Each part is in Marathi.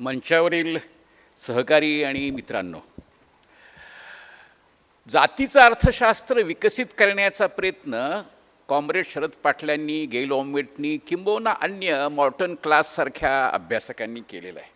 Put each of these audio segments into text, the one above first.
मंचावरील सहकारी आणि मित्रांनो जातीचं अर्थशास्त्र विकसित करण्याचा प्रयत्न कॉम्रेड शरद पाटलांनी गेल ओमेटनी किंबहुना अन्य मॉर्टन क्लाससारख्या अभ्यासकांनी केलेला आहे.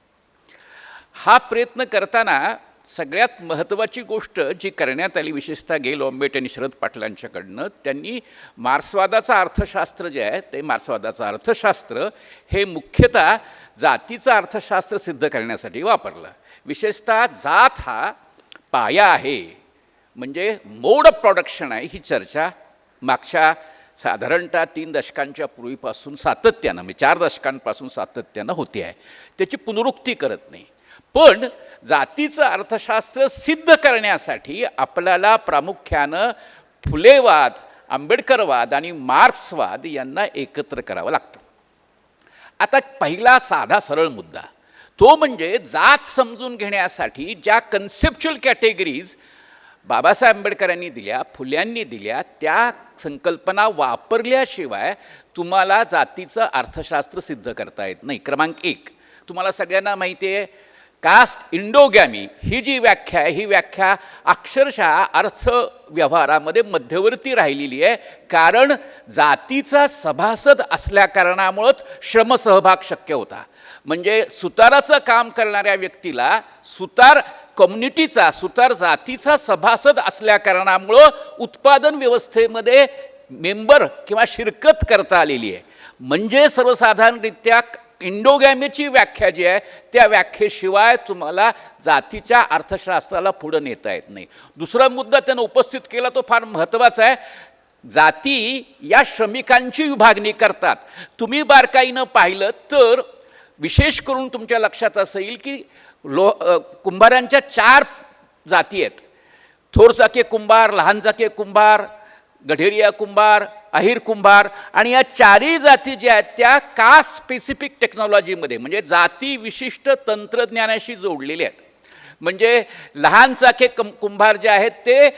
हा प्रयत्न करताना सगळ्यात महत्त्वाची गोष्ट जी करण्यात आली विशेषतः गेल ओंबेट आणि शरद पाटलांच्याकडनं त्यांनी मार्क्सवादाचं अर्थशास्त्र जे आहे ते मार्क्सवादाचं अर्थशास्त्र हे मुख्यतः जातीचं अर्थशास्त्र सिद्ध करण्यासाठी वापरलं. विशेषतः जात हा पाया आहे. म्हणजे मोड ऑफ प्रोडक्शन आहे ही चर्चा मागच्या साधारणतः तीन दशकांच्या पूर्वीपासून सातत्यानं म्हणजे चार दशकांपासून सातत्यानं होते आहे. त्याची पुनरुक्ती करत नाही. पण जातीचं अर्थशास्त्र सिद्ध करण्यासाठी आपल्याला प्रामुख्यानं फुलेवाद आंबेडकरवाद आणि मार्क्सवाद यांना एकत्र करावं लागतं. आता पहिला साधा सरळ मुद्दा तो म्हणजे जात समजून घेण्यासाठी ज्या कन्सेप्च्युअल कॅटेगरीज बाबासाहेब आंबेडकरांनी दिल्या फुल्यांनी दिल्या त्या संकल्पना वापरल्याशिवाय तुम्हाला जातीचं अर्थशास्त्र सिद्ध करता येत नाही. क्रमांक एक तुम्हाला सगळ्यांना माहिती आहे कास्ट इंडोगॅमी ही जी व्याख्या आहे ही व्याख्या अक्षरशः अर्थ व्यवहारामध्ये मध्यवर्ती राहिलेली आहे. कारण जातीचा सभासद असल्याकारणामुळंच श्रमसहभाग शक्य होता. म्हणजे सुताराचं काम करणाऱ्या व्यक्तीला सुतार कम्युनिटीचा सुतार जातीचा सभासद असल्याकारणामुळं उत्पादन व्यवस्थेमध्ये मेंबर किंवा शिरकत करता आलेली आहे. म्हणजे सर्वसाधारणरित्या इंडोगॅमीची व्याख्या जी आहे त्या व्याख्येशिवाय तुम्हाला जातीच्या अर्थशास्त्राला पुढं नेता येत नाही. दुसरा मुद्दा त्यानं उपस्थित केला तो फार महत्त्वाचा आहे. जाती या श्रमिकांची विभागणी करतात. तुम्ही बारकाईनं पाहिलं तर विशेष करून तुमच्या लक्षात असेल की लो कुंभारांच्या चार जाती आहेत. थोर चाके कुंभार लहान चाके कुंभार गढेरिया कुंभार अहिर कुंभार आणि या चारही जाती ज्या आहेत त्या का स्पेसिफिक टेक्नॉलॉजीमध्ये म्हणजे जाती विशिष्ट तंत्रज्ञानाशी जोडलेल्या आहेत. म्हणजे लहान चाके कं कुंभार जे आहेत ते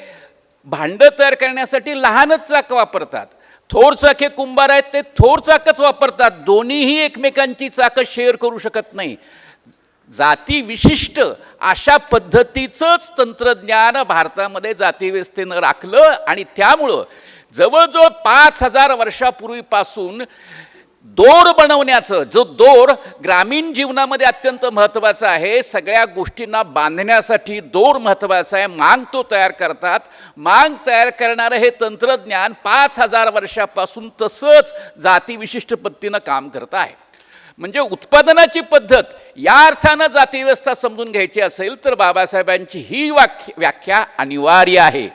भांडं तयार करण्यासाठी लहानच चाक वापरतात. थोर चाके कुंभार आहेत ते थोर चाकच वापरतात. दोन्हीही एकमेकांची चाकं शेअर करू शकत नाही. जाती विशिष्ट अशा पद्धतीचंच तंत्रज्ञान भारतामध्ये जातीव्यवस्थेनं राखलं आणि त्यामुळं जवळजवळ पाच हजार वर्षापूर्वीपासून दोर बनवण्याचं जो दोर ग्रामीण जीवनामध्ये अत्यंत महत्त्वाचा आहे सगळ्या गोष्टींना बांधण्यासाठी दोर महत्त्वाचा आहे मांग तो तयार करतात. मांग तयार करणारं हे तंत्रज्ञान पाच हजार वर्षापासून तसंच जातीविशिष्ट पद्धतीनं काम करत आहे. म्हणजे उत्पादनाची पद्धत या अर्थानं जातीव्यवस्था समजून घ्यायची असेल तर बाबासाहेबांची ही वाक्य व्याख्या अनिवार्य आहे.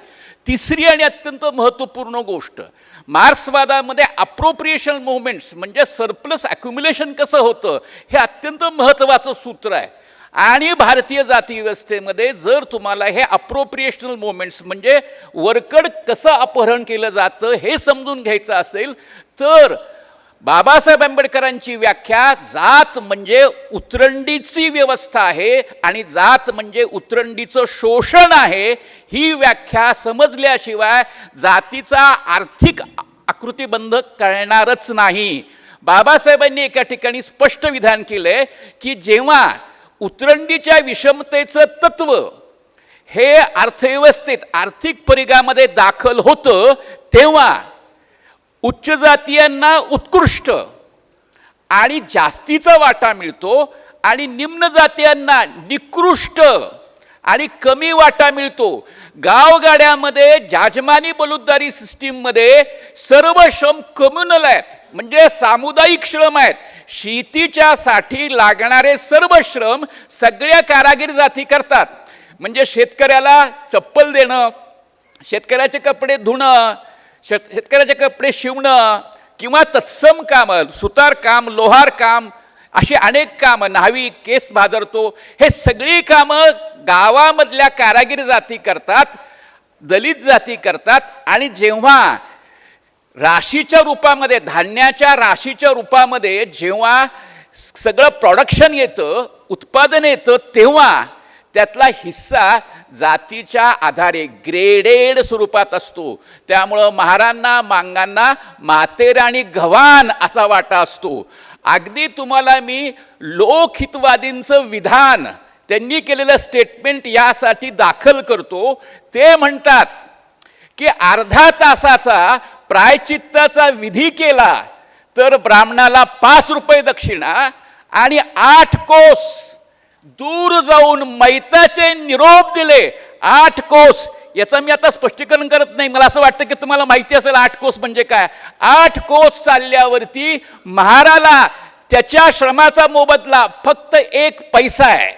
तिसरी आणि अत्यंत महत्त्वपूर्ण गोष्ट मार्क्सवादामध्ये अप्रोप्रिएशन मुवमेंट्स म्हणजे सरप्लस अक्युम्युलेशन कसं होतं हे अत्यंत महत्त्वाचं सूत्र आहे. आणि भारतीय जातीव्यवस्थेमध्ये जर तुम्हाला हे अप्रोप्रिएशनल मुवमेंट्स म्हणजे वरकड कसं अपहरण केलं जातं हे समजून घ्यायचं असेल तर बाबासाहेब आंबेडकरांची व्याख्या जात म्हणजे उतरंडीची व्यवस्था आहे आणि जात म्हणजे उतरंडीचं शोषण आहे ही व्याख्या समजल्याशिवाय जातीचा आर्थिक आकृतीबंध कळणारच नाही. बाबासाहेबांनी एका ठिकाणी स्पष्ट विधान केलंय की जेव्हा उतरंडीच्या विषमतेचं तत्व हे अर्थव्यवस्थेत आर्थिक परिघामध्ये दाखल होतं तेव्हा उच्च जातीयांना उत्कृष्ट आणि जास्तीचा वाटा मिळतो आणि निम्न जातीयांना निकृष्ट आणि कमी वाटा मिळतो. गावगाड्यामध्ये जाजमानी बलुद्दारी सिस्टीममध्ये सर्व श्रम कम्युनल आहेत. म्हणजे सामुदायिक श्रम आहेत. शेतीच्यासाठी लागणारे सर्व श्रम सगळ्या कारागीर जाती करतात. म्हणजे शेतकऱ्याला चप्पल देणं शेतकऱ्याचे कपडे धुणं शेत शेतकऱ्याचे कपडे शिवणं किंवा तत्सम कामं सुतार काम लोहार काम अशी अनेक कामं न्हावी केस भादरतो हे सगळी कामं गावामधल्या कारागीर जाती करतात दलित जाती करतात आणि जेव्हा राशीच्या रूपामध्ये धान्याच्या राशीच्या रूपामध्ये जेव्हा सगळं प्रॉडक्शन येतं उत्पादन येतं तेव्हा त्यातला हिस्सा जातीच्या आधारे ग्रेडेड स्वरूपात असतो. त्यामुळं महारांना मांगांना मातेर आणि गव्हाण असा वाटा असतो. अगदी तुम्हाला मी लोकहितवादींचं विधान त्यांनी केलेलं स्टेटमेंट यासाठी दाखल करतो. ते म्हणतात की अर्धा तासाचा प्रायचित्ताचा विधी केला तर ब्राह्मणाला पाच रुपये दक्षिणा आणि आठ कोस दूर जाऊन मैताचे निरोप दिले. आठ कोस याचं मी आता स्पष्टीकरण करत नाही. मला असं वाटतं की तुम्हाला माहिती असेल आठ कोस म्हणजे काय? आठ कोस चालल्यावरती महाराला त्याच्या श्रमाचा मोबदला फक्त एक पैसा आहे.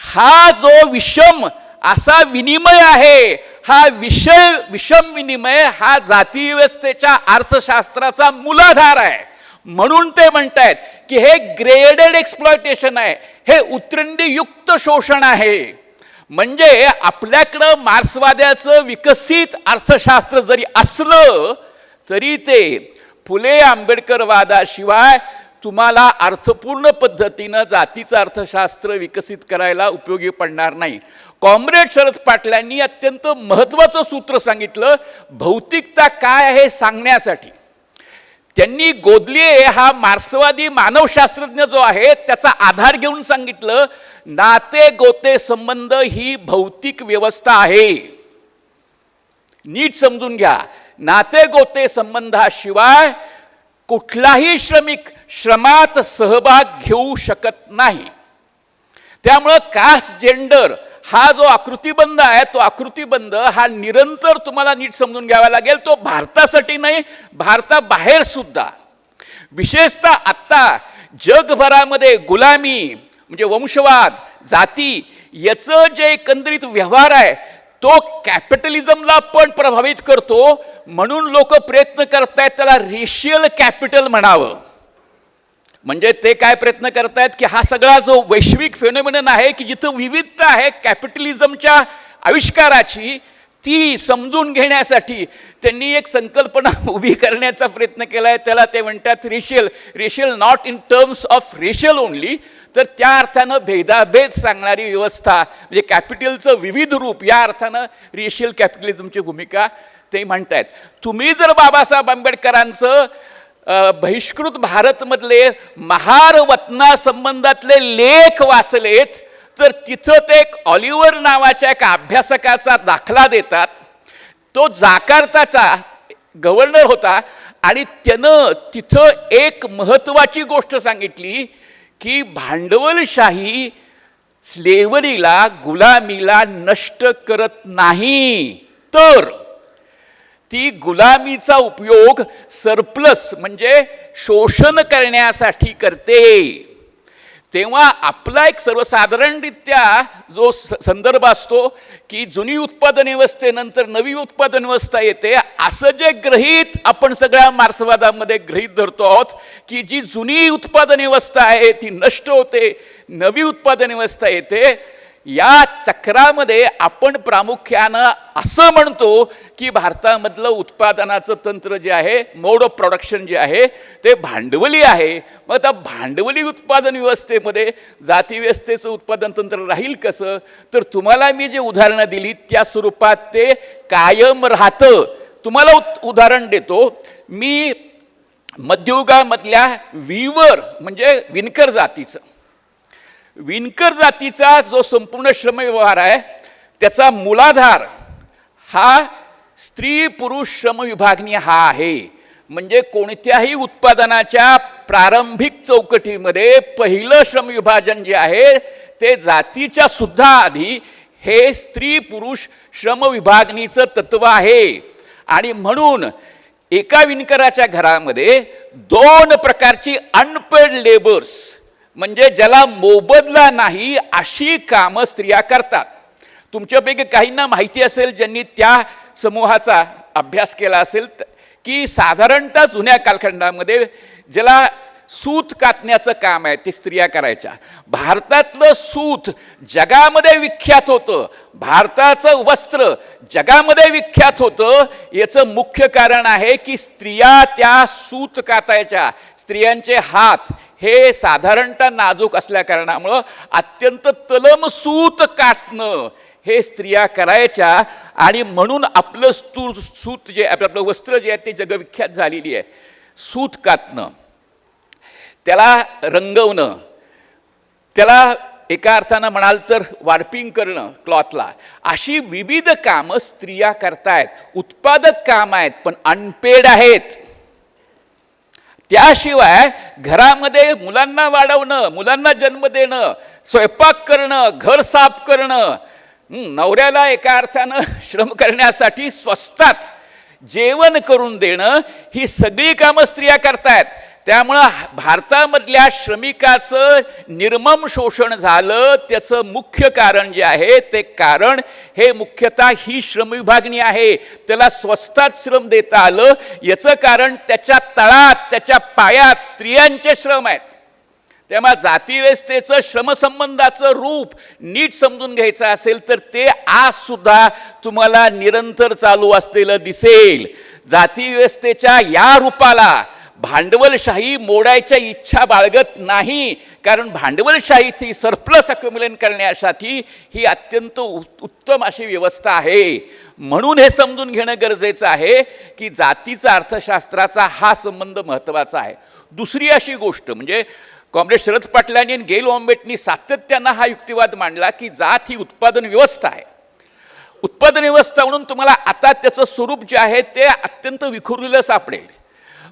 हा जो विषम असा विनिमय आहे हा विषय विषम विनिमय हा जातीव्यवस्थेच्या अर्थशास्त्राचा मूलाधार आहे. म्हणून ते म्हणतायत की हे ग्रेडेड एक्सप्लॉयटेशन आहे. हे उत्रंडीयुक्त शोषण आहे. म्हणजे आपल्याकडं मार्क्सवाद्याचं विकसित अर्थशास्त्र जरी असलं तरी ते फुले आंबेडकरवादाशिवाय तुम्हाला अर्थपूर्ण पद्धतीनं जातीचं अर्थशास्त्र विकसित करायला उपयोगी पडणार नाही. कॉम्रेड शरद पाटलांनी अत्यंत महत्त्वाचं सूत्र सांगितलं भौतिकता काय आहे सांगण्यासाठी? त्यांनी गोदलिये हा मार्क्सवादी मानवशास्त्रज्ञ जो आहे त्याचा आधार घेऊन सांगितलं नाते गोते संबंध ही भौतिक व्यवस्था आहे. नीट समजून घ्या. नाते गोते संबंधाशिवाय कुठलाही श्रमिक श्रमात सहभाग घेऊ शकत नाही. त्यामुळं कास्ट जेंडर हा जो आकृतीबंध आहे तो आकृतीबंध हा निरंतर तुम्हाला नीट समजून घ्यावा लागेल. तो भारतासाठी नाही भारताबाहेर सुद्धा. विशेषतः आत्ता जगभरामध्ये गुलामी म्हणजे वंशवाद जाती याचं जे एकंदरीत व्यवहार आहे तो कॅपिटलिझमला पण प्रभावित करतो. म्हणून लोक प्रयत्न करतायत त्याला रेशियल कॅपिटल म्हणावं. म्हणजे ते काय प्रयत्न करतायत की हा सगळा जो वैश्विक फेनोमिनन आहे की जिथं विविधता आहे कॅपिटलिझमच्या आविष्काराची ती समजून घेण्यासाठी त्यांनी एक संकल्पना उभी करण्याचा प्रयत्न केला आहे त्याला ते म्हणतात racial racial not in terms of racial only तर त्या अर्थानं भेदाभेद सांगणारी व्यवस्था म्हणजे कॅपिटलचं विविध रूप या अर्थानं रेशियल कॅपिटलिझमची भूमिका ते म्हणतायत. तुम्ही जर बाबासाहेब आंबेडकरांचं बहिष्कृत भारतमधले महार वतना संबंधातले लेख वाचलेत तर तिथं ते एक ऑलिव्हर नावाच्या एका अभ्यासकाचा दाखला देतात. तो जाकार्ताचा गव्हर्नर होता आणि त्यानं तिथं एक महत्त्वाची गोष्ट सांगितली की भांडवलशाही स्लेवरीला गुलामीला नष्ट करत नाही. तर ती गुलामीचा उपयोग सरप्लस म्हणजे शोषण करण्यासाठी करते. तेव्हा आपला एक सर्वसाधारणरित्या जो स- संदर्भ असतो की जुनी उत्पादन व्यवस्थेनंतर नवी उत्पादन व्यवस्था येते असं जे ग्रहित आपण सगळ्या मार्क्सवादामध्ये गृहीत धरतो आहोत की जी जुनी उत्पादन व्यवस्था आहे ती नष्ट होते नवी उत्पादन व्यवस्था येते या चक्रामध्ये आपण प्रामुख्यानं असं म्हणतो की भारतामधलं उत्पादनाचं तंत्र जे आहे मोड ऑफ प्रोडक्शन जे आहे ते भांडवली आहे. मग आता भांडवली उत्पादन व्यवस्थेमध्ये जातीव्यवस्थेचं उत्पादन तंत्र राहील कसं? तर तुम्हाला मी जे उदाहरणं दिली त्या स्वरूपात ते कायम राहतं. तुम्हाला उदाहरण देतो. मी मध्ययुगामधल्या वीवर म्हणजे विणकर जातीचं विणकर जातीचा जो संपूर्ण श्रमव्यवहार आहे त्याचा मूलाधार हा स्त्री पुरुष श्रमविभागणी हा आहे. म्हणजे कोणत्याही उत्पादनाच्या प्रारंभिक चौकटीमध्ये पहिलं श्रमविभाजन जे आहे ते जातीच्या सुद्धा आधी हे स्त्री पुरुष श्रमविभागणीचं तत्व आहे. आणि म्हणून एका विणकराच्या घरामध्ये दोन प्रकारची अनपेड लेबर्स म्हणजे ज्याला मोबदला नाही अशी कामं स्त्रिया करतात. तुमच्यापैकी काहींना माहिती असेल ज्यांनी त्या समूहाचा अभ्यास केला असेल की साधारणतः जुन्या कालखंडामध्ये ज्याला सूत कातण्याचं काम आहे ते स्त्रिया करायच्या. भारतातलं सूत जगामध्ये विख्यात होतं. भारताचं वस्त्र जगामध्ये विख्यात होतं. याचं मुख्य कारण आहे की स्त्रिया त्या सूत कातायच्या. स्त्रियांचे हात हे साधारणतः नाजूक असल्या कारणामुळं अत्यंत तलम सूत काटणं हे स्त्रिया करायच्या आणि म्हणून आपलं स्तूर सूत जे आपलं आपलं वस्त्र जे आहे ते जगविख्यात झालेली आहे. सूत कातणं त्याला रंगवणं. त्याला एका अर्थानं म्हणाल तर वार्पिंग करणं क्लॉथला. अशी विविध कामं स्त्रिया करतायत. उत्पादक काम आहेत पण अनपेड आहेत. त्याशिवाय घरामध्ये मुलांना वाढवणं मुलांना जन्म देणं स्वयंपाक करणं घर साफ करणं नवऱ्याला एका अर्थानं श्रम करण्यासाठी स्वस्तात जेवण करून देणं ही सगळी कामं स्त्रिया करतायत. त्यामुळं भारतामधल्या श्रमिकाचं निर्मम शोषण झालं त्याचं मुख्य कारण जे आहे ते कारण हे मुख्यतः ही श्रमविभागणी आहे. त्याला स्वस्तात श्रम देता आलं. याचं कारण त्याच्या तळात त्याच्या पायात स्त्रियांचे श्रम आहेत. त्यामुळे जातीव्यवस्थेचं श्रमसंबंधाचं रूप नीट समजून घ्यायचं असेल तर ते आजसुद्धा तुम्हाला निरंतर चालू असलेलं दिसेल. जातीव्यवस्थेच्या या रूपाला भांडवलशाही मोडायच्या इच्छा बाळगत नाही कारण भांडवलशाहीची सरप्लस अक्युमुलेट करण्यासाठी ही अत्यंत उ- उत्तम अशी व्यवस्था आहे. म्हणून हे समजून घेणं गरजेचं आहे की जातीचा अर्थशास्त्राचा हा संबंध महत्त्वाचा आहे. दुसरी अशी गोष्ट म्हणजे काँग्रेस शरद पाटलांनी आणि गेल ऑम्बेटनी सातत्यानं हा युक्तिवाद मांडला की जात ही उत्पादन व्यवस्था आहे. उत्पादन व्यवस्था म्हणून तुम्हाला आता त्याचं स्वरूप जे आहे ते अत्यंत विखुरलेलं सापडेल.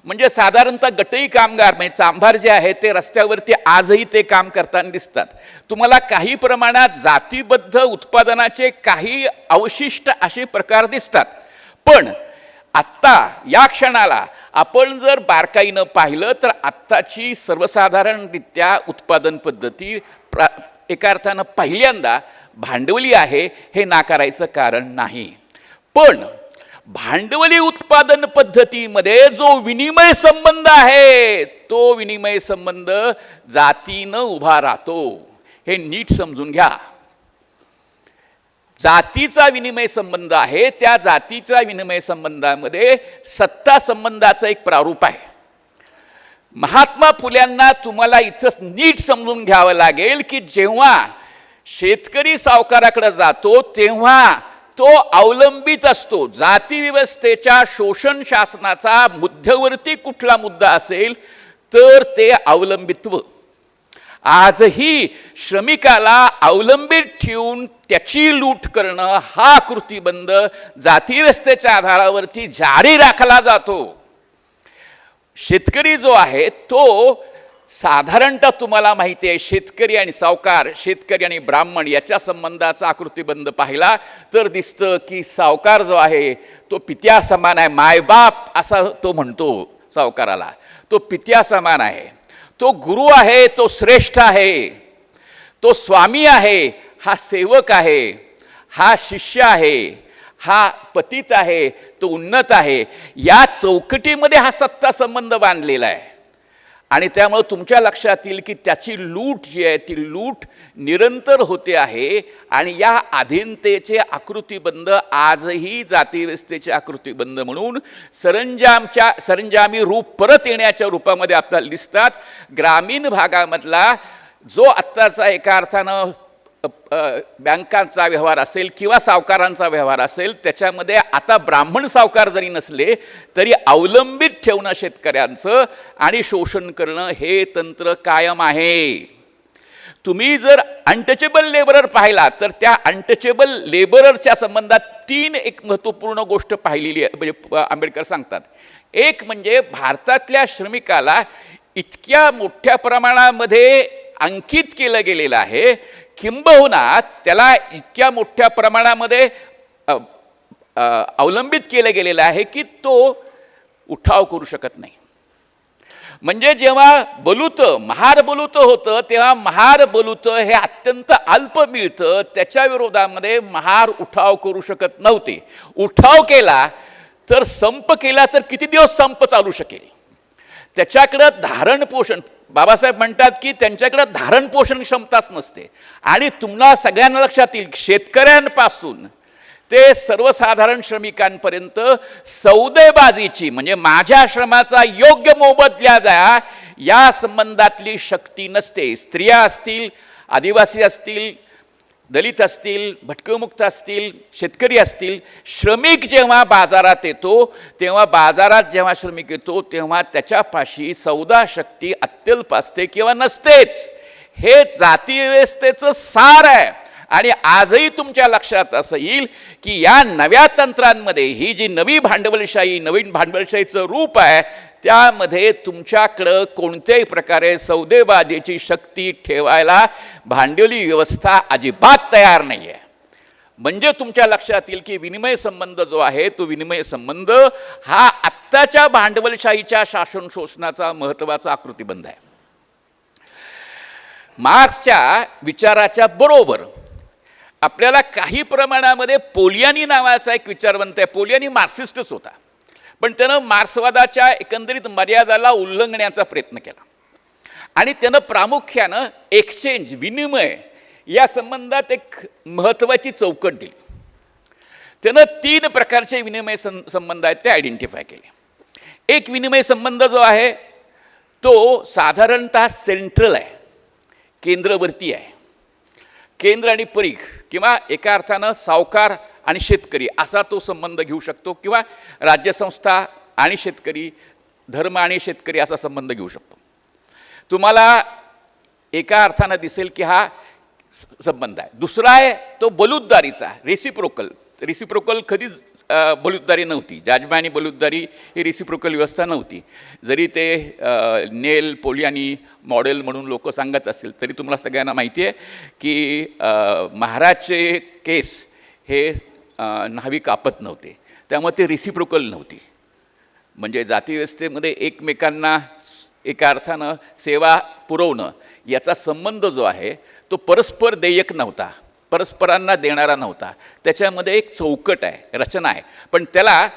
म्हणजे साधारणतः गटई कामगार म्हणजे चांभार जे आहे ते रस्त्यावरती आजही ते काम करताना दिसतात. तुम्हाला काही प्रमाणात जातीबद्ध उत्पादनाचे काही अवशिष्ट असे प्रकार दिसतात. पण आत्ता या क्षणाला आपण जर बारकाईनं पाहिलं तर आत्ताची सर्वसाधारणरित्या उत्पादन पद्धती प्रा एका अर्थानं पहिल्यांदा भांडवली आहे हे नाकारायचं कारण नाही. पण भांडवली उत्पादन पद्धतीमध्ये जो विनिमय संबंध आहे तो विनिमय संबंध जातीनं उभा राहतो. हे नीट समजून घ्या. जातीचा विनिमय संबंध आहे त्या जातीचा विनिमय संबंधामध्ये सत्ता संबंधाचं एक प्रारूप आहे. महात्मा फुल्यांना तुम्हाला इथं नीट समजून घ्यावं लागेल की जेव्हा शेतकरी सावकाराकडे जातो तेव्हा तो अवलंबित असतो. जातीव्यवस्थेच्या शोषण शासनाचा मध्यवर्ती कुठला मुद्दा असेल तर ते अवलंबित्व. आजही श्रमिकाला अवलंबित ठेवून त्याची लूट करणं हा कृतीबंध जातीव्यवस्थेच्या आधारावरती जारी राखला जातो. शेतकरी जो आहे तो साधारणतः तुम्हाला माहिती आहे शेतकरी आणि सावकार शेतकरी आणि ब्राह्मण याच्या संबंधाचा आकृतीबंध पाहिला तर दिसतं की सावकार जो आहे तो पित्या समान आहे. मायबाप असा तो म्हणतो सावकाराला. तो पित्या समान आहे. तो गुरु आहे तो श्रेष्ठ आहे. तो स्वामी आहे हा सेवक आहे हा शिष्य आहे हा पतित आहे तो उन्नत आहे. या चौकटीमध्ये हा सत्ता संबंध बांधलेला आहे. आणि त्यामुळं तुमच्या लक्षात येईल की त्याची लूट जी आहे ती लूट निरंतर होते आहे आणि या अधीनतेचे आकृतीबंध आजही जातीव्यवस्थेचे आकृतीबंध म्हणून सरंजामच्या सरंजामी रूप परत येण्याच्या रूपामध्ये आपल्याला दिसतात. ग्रामीण भागामधला जो आत्ताचा एका अर्थानं बँकांचा व्यवहार असेल किंवा सावकारांचा व्यवहार असेल त्याच्यामध्ये आता ब्राह्मण सावकार जरी नसले तरी अवलंबित ठेवणं शेतकऱ्यांचं आणि शोषण करणं हे तंत्र कायम आहे. तुम्ही जर अनटचेबल लेबरर पाहिला तर त्या अनटचेबल लेबररच्या संबंधात तीन एक महत्त्वपूर्ण गोष्ट पाहिलेली आहे. म्हणजे आंबेडकर सांगतात. एक म्हणजे भारतातल्या श्रमिकाला इतक्या मोठ्या प्रमाणामध्ये अंकित केलं गेलेलं आहे किंबहुना त्याला इतक्या मोठ्या प्रमाणामध्ये अवलंबित केलं गेलेलं आहे की तो उठाव करू शकत नाही. म्हणजे जेव्हा बलूत महार बलूत होतं तेव्हा महार बलूत हे अत्यंत अल्प मिळतं. त्याच्या विरोधामध्ये महार उठाव करू शकत नव्हते. उठाव केला तर संप केला तर किती दिवस संप चालू शकेल? त्याच्याकडं धारण पोषण बाबासाहेब म्हणतात की त्यांच्याकडं धारण पोषण क्षमताच नसते. आणि तुम्हाला सगळ्यांना लक्षात येईल शेतकऱ्यांपासून ते सर्वसाधारण श्रमिकांपर्यंत सौदेबाजीची म्हणजे माझ्या श्रमाचा योग्य मोबदल्या द्या या संबंधातली शक्ती नसते. स्त्रिया असतील आदिवासी असतील दलित असतील भटकमुक्त असतील शेतकरी असतील श्रमिक जेव्हा बाजारात येतो तेव्हा बाजारात जेव्हा श्रमिक येतो तेव्हा त्याच्यापाशी सौदा शक्ती अत्यल्प असते किंवा नसतेच. हे जातीव्यवस्थेचं सार आहे. आणि आजही तुमच्या लक्षात असं येईल की या नव्या तंत्रांमध्ये ही जी नवी भांडवलशाही नवीन भांडवलशाहीचं रूप आहे त्यामध्ये तुमच्याकडं कोणत्याही प्रकारे सौदेबाजीची शक्ती ठेवायला भांडवली व्यवस्था अजिबात तयार नाही आहे म्हणजे तुमच्या लक्षात येईल की विनिमय संबंध जो आहे तो विनिमय संबंध हा आत्ताच्या भांडवलशाहीच्या शासन शोषणाचा महत्त्वाचा आकृतिबंध आहे. मार्क्सच्या विचाराच्या बरोबर आपल्याला काही प्रमाणामध्ये पोलियानी नावाचा एक विचारवंत आहे. पोलियानी मार्क्सिस्टच होता. पण त्यानं मार्क्सवादाच्या एकंदरीत मर्यादाला उल्लंघण्याचा प्रयत्न केला. आणि त्यानं प्रामुख्यानं एक्सचेंज विनिमय या संबंधात एक महत्त्वाची चौकट दिली. त्यानं तीन प्रकारचे विनिमय सं संबंध आहेत ते आयडेंटिफाय केले. एक विनिमय संबंध जो आहे तो साधारणतः सेंट्रल आहे केंद्रवर्ती आहे. केंद्र आणि परीख किंवा एका अर्थानं सावकार आणि शेतकरी असा तो संबंध घेऊ शकतो किंवा राज्यसंस्था आणि शेतकरी धर्म आणि शेतकरी असा संबंध घेऊ शकतो. तुम्हाला एका अर्थानं दिसेल की हा संबंध आहे. दुसरा आहे तो बलुतदारीचा रेसिप्रोकल रेसिप्रोकल कधीच बलुद्दारी बलुतदारी नव्हती. जाजमा आणि बलुतदारी ही रेसिप्रोकल व्यवस्था नव्हती. जरी ते नेल नेल पोलियानी मॉडेल म्हणून लोक सांगत असतील तरी तुम्हाला सगळ्यांना माहिती आहे की महाराजचे केस हे न्हावी कापत नव्हते. त्यामुळे ते रिसिप्रोकल नव्हती. म्हणजे जातीव्यवस्थेमध्ये एकमेकांना एका अर्थानं सेवा पुरवणं याचा संबंध जो आहे तो परस्पर देयक नव्हता. परस्परांना देणारा नव्हता. त्याच्यामध्ये एक चौकट आहे रचना आहे. पण त्याला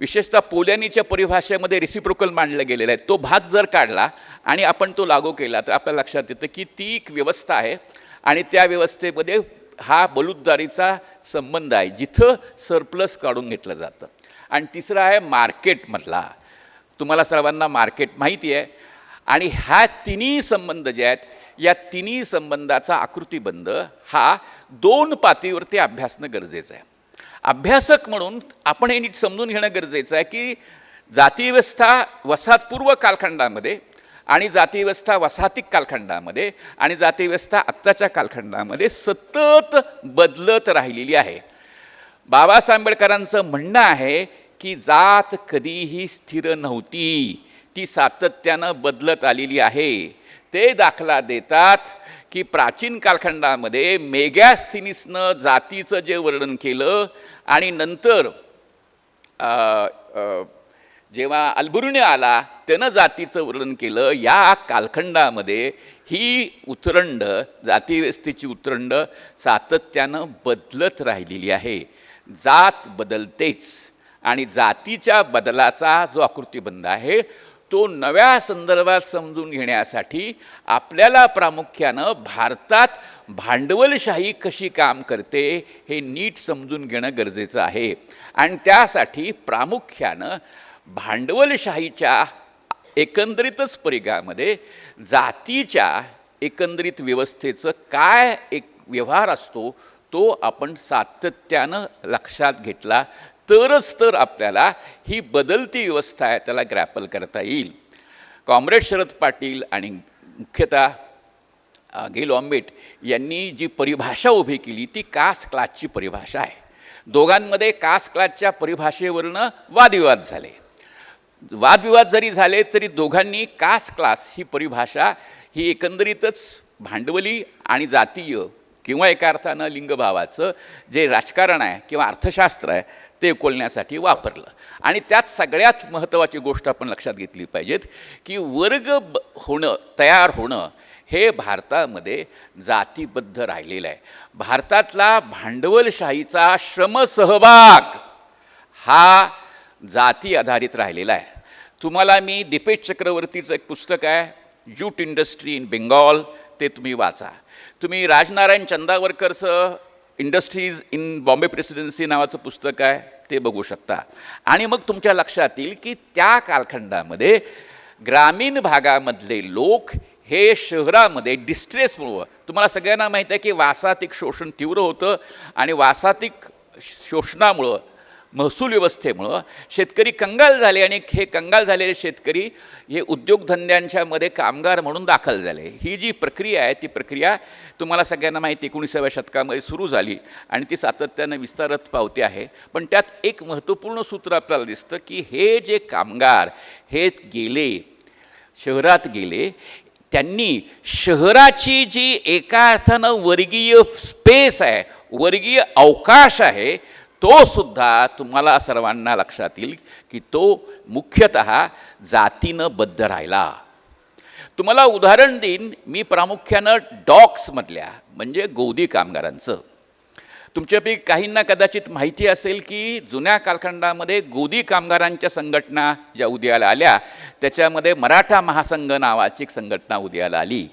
विशेषतः पोल्यानीच्या परिभाषेमध्ये रिसिप्रोकल मांडलं गेलेलं आहे. तो भाग जर काढला आणि आपण तो लागू केला तर आपल्या लक्षात येतं की ती एक व्यवस्था आहे आणि त्या व्यवस्थेमध्ये हा बलुतदारीचा संबंध आहे जिथं सरप्लस काढून घेतलं जातं. आणि तिसरा आहे मार्केटमधला तुम्हाला सर्वांना मार्केट माहिती आहे. आणि ह्या तिन्ही संबंध जे आहेत या तिन्ही संबंधाचा आकृतीबंध हा दोन पातळीवरती अभ्यासणं गरजेचं आहे. अभ्यासक म्हणून आपण हे नीट समजून घेणं गरजेचं आहे की जातीव्यवस्था वसाहतपूर्व कालखंडामध्ये आणि जातीव्यवस्था वसाहतिक कालखंडामध्ये आणि जातीव्यवस्था आत्ताच्या कालखंडामध्ये सतत बदलत राहिलेली आहे. बाबासाहेब आंबेडकरांचं म्हणणं आहे की जात कधीही स्थिर नव्हती ती सातत्यानं बदलत आलेली आहे. ते दाखला देतात की प्राचीन कालखंडामध्ये मेगॅस्थिनिसनं जातीचं जे वर्णन केलं आणि नंतर आ, आ, जेव्हा अल्बुरुने आला त्यानं जातीचं वर्णन केलं. या कालखंडामध्ये ही उतरंड जातीव्यवस्थेची उतरंड सातत्यानं बदलत राहिलेली आहे. जात बदलतेच आणि जातीच्या बदलाचा जो आकृतीबंध आहे तो नव्या संदर्भात समजून घेण्यासाठी आपल्याला प्रामुख्यानं भारतात भांडवलशाही कशी काम करते हे नीट समजून घेणं गरजेचं आहे. आणि त्यासाठी प्रामुख्यानं भांडवलशाहीच्या एकंदरीतच परिघामध्ये जातीच्या एकंदरीत व्यवस्थेचं काय एक व्यवहार असतो तो आपण सातत्यानं लक्षात घेतला तरच तर आपल्याला ही बदलती व्यवस्था आहे त्याला ग्रॅपल करता येईल. कॉम्रेड शरद पाटील आणि मुख्यतः गेल ऑम्बेट यांनी जी परिभाषा उभी केली ती कास्ट क्लासची परिभाषा आहे. दोघांमध्ये कास्ट क्लासच्या परिभाषेवरनं वादविवाद झाले. वादविवाद जरी झाले तरी दोघांनी कास क्लास ही परिभाषा ही एकंदरीतच भांडवली आणि जातीय किंवा एका अर्थानं लिंगभावाचं जे राजकारण आहे किंवा अर्थशास्त्र आहे ते उकलण्यासाठी वापरलं. आणि त्यात सगळ्यात महत्त्वाची गोष्ट आपण लक्षात घेतली पाहिजेत की वर्ग ब होणं तयार होणं हे भारतामध्ये जातीबद्ध राहिलेलं आहे. भारतातला भांडवलशाहीचा श्रमसहभाग हा जाती आधारित राहिलेला आहे. तुम्हाला मी दीपेश चक्रवर्तीचं एक पुस्तक आहे ज्यूट इंडस्ट्री इन बेंगॉल ते तुम्ही वाचा. तुम्ही राजनारायण चंदावरकरचं इंडस्ट्रीज इन बॉम्बे प्रेसिडेन्सी नावाचं पुस्तक आहे ते बघू शकता. आणि मग तुमच्या लक्षात येईल की त्या कालखंडामध्ये ग्रामीण भागामधले लोक हे शहरामध्ये डिस्ट्रेसमुळं तुम्हाला सगळ्यांना माहीत आहे की वासातिक शोषण तीव्र होतं आणि वासातिक शोषणामुळं महसूल व्यवस्थेमुळं शेतकरी कंगाल झाले आणि हे कंगाल झालेले शेतकरी हे उद्योगधंद्यांच्यामध्ये कामगार म्हणून दाखल झाले. ही जी प्रक्रिया आहे ती प्रक्रिया तुम्हाला सगळ्यांना माहिती एकोणीसाव्या शतकामध्ये सुरू झाली आणि ती सातत्यानं विस्तारत पावते आहे. पण त्यात एक महत्त्वपूर्ण सूत्र आपल्याला दिसतं की हे जे कामगार हे गेले शहरात गेले त्यांनी शहराची जी एका अर्थानं वर्गीय स्पेस आहे वर्गीय अवकाश आहे तो सुद्धा तुम्हाला सर्वांना लक्षात येईल की तो मुख्यतः जातीनं बद्ध राहिला. तुम्हाला उदाहरण देईन मी प्रामुख्यानं डॉक्समधल्या म्हणजे गोदी कामगारांचं. तुमच्यापैकी काहींना कदाचित माहिती असेल की जुन्या कालखंडामध्ये गोदी कामगारांच्या संघटना ज्या उदयाला आल्या त्याच्यामध्ये मराठा महासंघ नावाची एक संघटना उदयाला आली.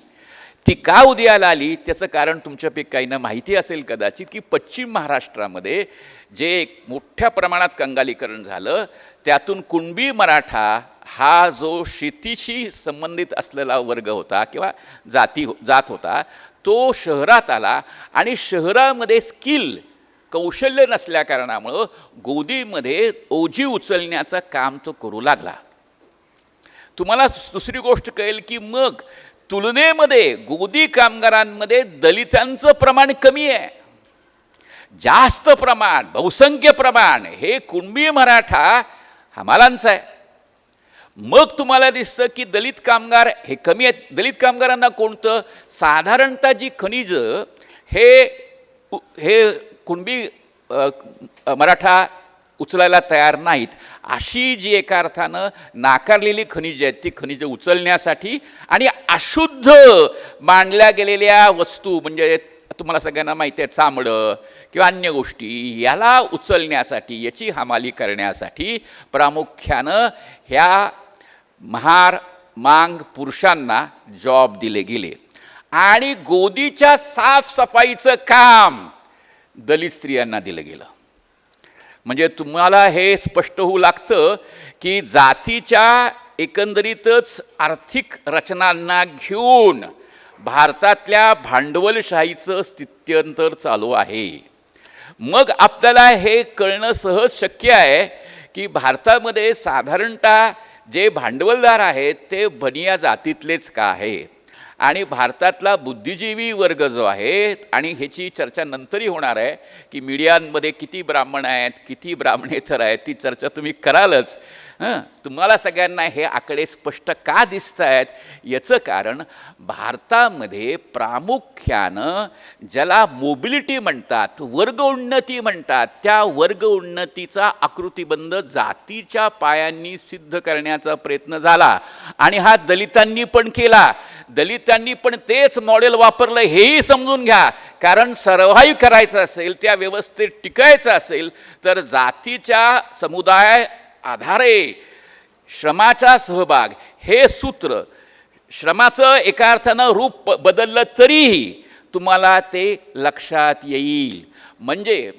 ती का उदयाला आली? त्याचं कारण तुमच्यापैकी काहींना माहिती असेल कदाचित की पश्चिम महाराष्ट्रामध्ये जे एक मोठ्या प्रमाणात कंगालीकरण झालं त्यातून कुणबी मराठा हा जो शेतीशी संबंधित असलेला वर्ग होता किंवा जाती हो, जात होता तो शहरात आला आणि शहरामध्ये स्किल कौशल्य नसल्याकारणामुळं गोदीमध्ये ओजी उचलण्याचं काम तो करू लागला. तुम्हाला दुसरी गोष्ट कळेल की मग तुलनेमध्ये गोदी कामगारांमध्ये दलितांचं प्रमाण कमी आहे. जास्त प्रमाण बहुसंख्य प्रमाण हे कुणबी मराठा हमालांचं आहे. मग तुम्हाला दिसतं की दलित कामगार हे कमी आहेत. दलित कामगारांना कोणतं? साधारणतः जी खनिज हे हे कुणबी मराठा उचलायला तयार नाहीत. अशी जी एका अर्थानं नाकारलेली खनिज आहेत ती खनिजं उचलण्यासाठी आणि अशुद्ध मांडल्या गेलेल्या वस्तू म्हणजे तुम्हाला सगळ्यांना माहिती आहे चामडं किंवा अन्य गोष्टी याला उचलण्यासाठी याची हमाली करण्यासाठी प्रामुख्यानं ह्या महार मांग पुरुषांना जॉब दिले गेले. आणि गोदीच्या साफसफाईचं काम दलित स्त्रियांना दिलं गेलं. म्हणजे तुम्हाला हे स्पष्ट होऊ लागतं की जातीच्या एकंदरीतच आर्थिक रचनांना घेऊन भारतातल्या भांडवलशाहीचं स्थित्यंतर चालू आहे. मग आपल्याला हे कळणं सहज शक्य आहे की भारतामध्ये साधारणतः जे भांडवलदार आहेत ते बनिया जातीतलेच का आहेत? आणि भारतातला बुद्धिजीवी वर्ग जो आहे आणि ह्याची चर्चा नंतरही होणार आहे की मीडियांमध्ये किती ब्राह्मण आहेत किती ब्राह्मणेतर आहेत ती चर्चा तुम्ही करालच. हं तुम्हाला सगळ्यांना हे आकडे स्पष्ट का दिसत आहेत याचं कारण भारतामध्ये प्रामुख्यानं ज्याला मोबिलिटी म्हणतात वर्ग उन्नती म्हणतात त्या वर्ग उन्नतीचा आकृतीबंध जातीच्या पायांनी सिद्ध करण्याचा प्रयत्न झाला. आणि हा दलितांनी पण केला. दलितांनी पण तेच मॉडेल वापरलं हेही समजून घ्या. कारण सर्व्हाईव्ह करायचं असेल त्या व्यवस्थेत टिकायचं असेल तर जातीच्या समुदाय आधारे. श्रमाचा सहभाग हे सूत्र श्रमाचं एका अर्थानं रूप बदललं तरीही तुम्हाला ते लक्षात येईल. म्हणजे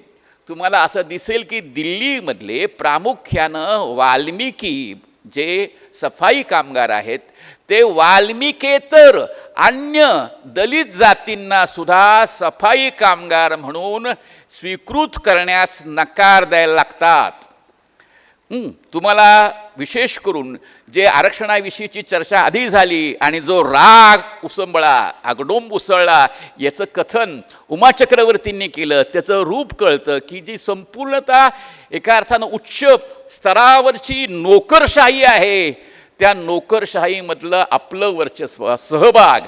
तुम्हाला असं दिसेल की दिल्लीमधले प्रामुख्यानं वाल्मिकी जे सफाई कामगार आहेत ते वाल्मिकेतर अन्य दलित जातींना सुद्धा सफाई कामगार म्हणून स्वीकृत करण्यास नकार द्यायला लागतात. तुम्हाला विशेष करून जे आरक्षणाविषयीची चर्चा आधी झाली आणि जो राग उसंबळा आगडोंब उसळला याचं कथन उमा चक्रवर्तींनी केलं त्याचं रूप कळतं की जी संपूर्णतः एका अर्थानं उच्च स्तरावरची नोकरशाही आहे त्या नोकरशाहीमधलं आपलं वर्चस्व सहभाग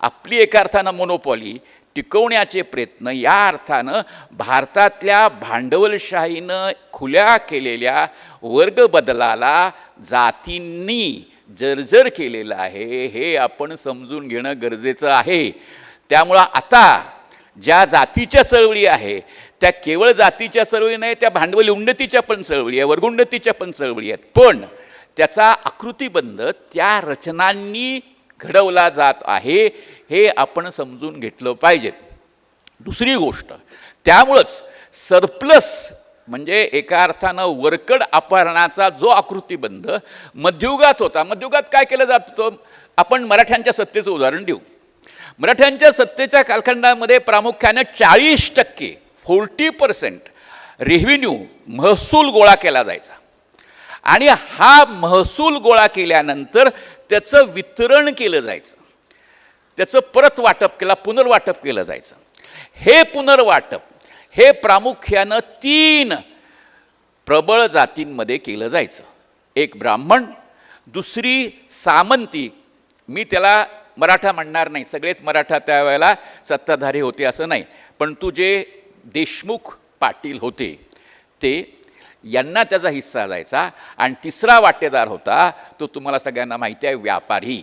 आपली एका अर्थानं मोनोपॉली टिकवण्याचे प्रयत्न. या अर्थानं भारतातल्या भांडवलशाहीनं खुल्या केलेल्या वर्ग बदलाला जातींनी जर्जर केलेलं आहे हे आपण समजून घेणं गरजेचं आहे. त्यामुळं आता ज्या जातीच्या चळवळी आहे त्या केवळ जातीच्या चळवळी नाही त्या भांडवली उन्नतीच्या पण चळवळी आहे वर्गोन्नतीच्या पण चळवळी आहेत. पण त्याचा आकृतीबंध त्या रचनांनी घडवला जात आहे. हे आपण समजून घेतलं पाहिजे. दुसरी गोष्ट त्यामुळंच सरप्लस म्हणजे एका अर्थानं वरकड अपहरणाचा जो आकृतीबंध मध्ययुगात होता. मध्ययुगात काय केलं जात होतं? आपण मराठ्यांच्या सत्तेचं उदाहरण देऊ. मराठ्यांच्या सत्तेच्या कालखंडामध्ये प्रामुख्यानं चाळीस टक्के फोर्टी पर्सेंट रेव्हेन्यू महसूल गोळा केला जायचा. आणि हा महसूल गोळा केल्यानंतर त्याचं वितरण केलं जायचं. त्याचं परत वाटप केला पुनर्वाटप केलं जायचं. हे पुनर्वाटप हे प्रामुख्यानं तीन प्रबळ जातींमध्ये केलं जायचं. एक ब्राह्मण दुसरी सामंती. मी त्याला मराठा म्हणणार नाही सगळेच मराठा त्यावेळेला सत्ताधारी होते असं नाही. पण तू जे देशमुख पाटील होते ते यांना त्याचा हिस्सा जायचा. आणि तिसरा वाटेदार होता तो तुम्हाला सगळ्यांना माहिती आहे व्यापारी.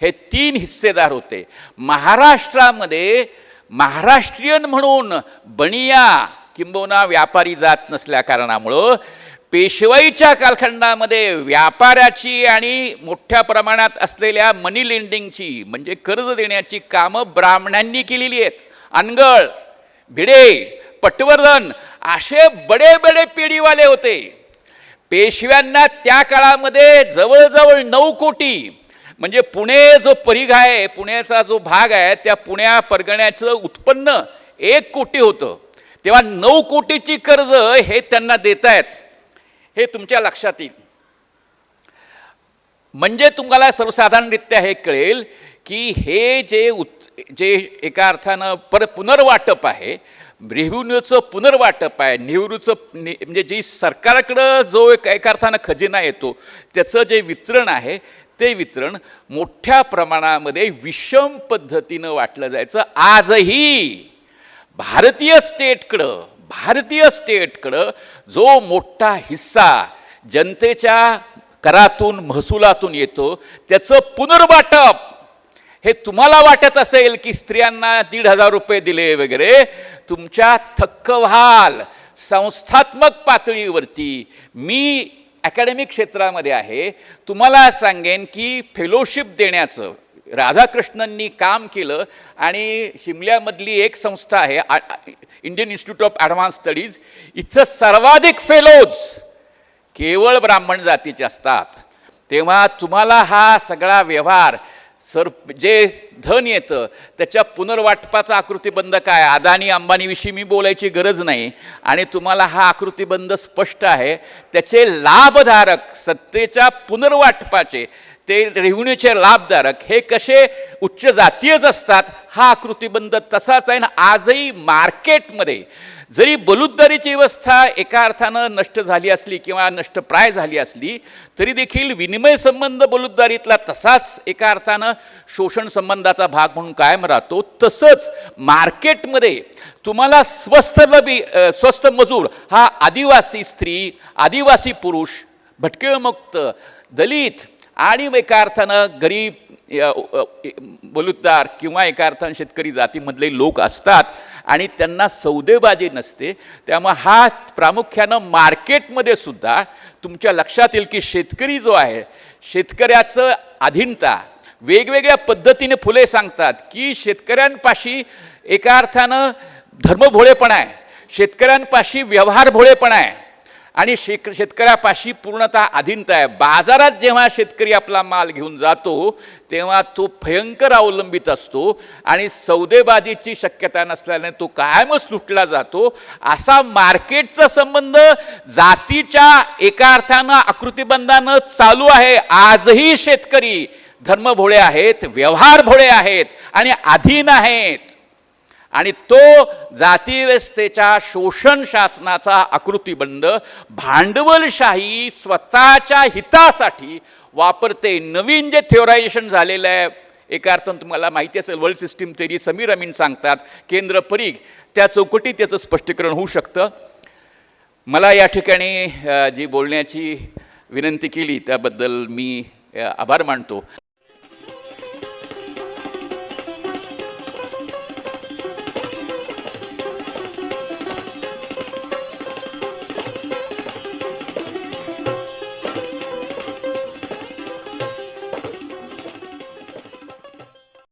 हे तीन हिस्सेदार होते. महाराष्ट्रामध्ये महाराष्ट्रीयन म्हणून बनिया किंबहुना व्यापारी जात नसल्या कारणामुळं पेशवाईच्या कालखंडामध्ये व्यापाऱ्याची आणि मोठ्या प्रमाणात असलेल्या मनी लेंडिंगची म्हणजे कर्ज देण्याची कामं ब्राह्मणांनी केलेली आहेत. अनगळ भिडे पटवर्धन असे बडे बडे पिढीवाले होते. पेशव्यांना त्या काळामध्ये जवळजवळ नऊ कोटी म्हणजे पुणे जो परिघ आहे पुण्याचा जो भाग आहे त्या पुण्या परगण्याचं उत्पन्न एक कोटी होतं. तेव्हा नऊ कोटीची कर्ज हे त्यांना देत आहेत हे तुमच्या लक्षात येईल. म्हणजे तुम्हाला सर्वसाधारणरित्या हे कळेल की हे जे उत् जे एका अर्थानं पर पुनर्वाटप आहे रेव्हेन्यूचं पुनर्वाटप आहे नेहरूचं ने म्हणजे जी सरकारकडं जो एक एका अर्थानं खजिना येतो त्याचं जे वितरण आहे ते वितरण मोठ्या प्रमाणामध्ये विषम पद्धतीनं वाटलं जायचं. आजही भारतीय स्टेटकडं भारतीय स्टेटकडं जो मोठा हिस्सा जनतेच्या करातून महसुलातून येतो त्याचं पुनर्वाटप हे तुम्हाला वाटत असेल की स्त्रियांना दीड हजार रुपये दिले वगैरे तुमच्या थक्क व्हाल संस्थात्मक पातळीवरती मी अकॅडमिक क्षेत्रामध्ये आहे तुम्हाला सांगेन की फेलोशिप देण्याचं राधाकृष्णननी काम केलं आणि शिमल्यामधली एक संस्था आहे Indian institute of advance studies इथं सर्वाधिक फेलोज केवळ ब्राह्मण जातीचे असतात. तेव्हा तुम्हाला हा सगळा व्यवहार सर जे धन येतं त्याच्या पुनर्वाटपाचा आकृतीबंध काय? अदानी अंबानीविषयी मी बोलायची गरज नाही. आणि तुम्हाला हा आकृतीबंध स्पष्ट आहे. त्याचे लाभधारक सत्तेच्या पुनर्वाटपाचे ते रेव्हन्यूचे लाभधारक हे कसे उच्च जातीयच असतात हा आकृतीबंध तसाच आहे. ना आजही मार्केटमध्ये जरी बलुद्दारीची व्यवस्था एका अर्थानं नष्ट झाली असली किंवा नष्टप्राय झाली असली तरी देखील विनिमय संबंध बलुद्दारीतला तसाच एका अर्थानं शोषण संबंधाचा भाग म्हणून कायम राहतो. तसंच मार्केटमध्ये तुम्हाला स्वस्त लबी स्वस्त मजूर हा आदिवासी स्त्री आदिवासी पुरुष भटकेळमुक्त दलित आणि एका अर्थानं गरीब बलुतदार किंवा एका अर्थानं शेतकरी जातीमधले लोक असतात आणि त्यांना सौदेबाजी नसते त्यामुळे हा प्रामुख्यानं मार्केटमध्ये सुद्धा तुमच्या लक्षात येईल की शेतकरी जो आहे शेतकऱ्याचं अधीनता वेगवेगळ्या पद्धतीने फुले सांगतात की शेतकऱ्यांपाशी एका अर्थानं धर्मभोळेपणा आहे शेतकऱ्यांपाशी व्यवहार भोळेपणा आहे. आणि शेक शेतकऱ्यापाशी पूर्णतः अधीनता आहे. बाजारात जेव्हा शेतकरी आपला माल घेऊन जातो तेव्हा तो भयंकर अवलंबित असतो आणि सौदेबाजीची शक्यता नसल्याने तो कायमच लुटला जातो. असा मार्केटचा संबंध जातीच्या एका अर्थानं आकृतीबंधानं चालू आहे. आजही शेतकरी धर्मभोळे आहेत व्यवहार भोळे आहेत आणि अधीन आहेत. आणि तो जातीव्यवस्थेच्या शोषण शासनाचा आकृतीबंध भांडवलशाही स्वतःच्या हितासाठी वापरते. नवीन जे थिओरायझेशन झालेलं आहे एका अर्थानं तुम्हाला माहिती असेल world system theory Samir Amin सांगतात केंद्र परीघ त्या चौकटीत त्याचं स्पष्टीकरण होऊ शकतं. मला या ठिकाणी जी बोलण्याची विनंती केली त्याबद्दल मी आभार मानतो.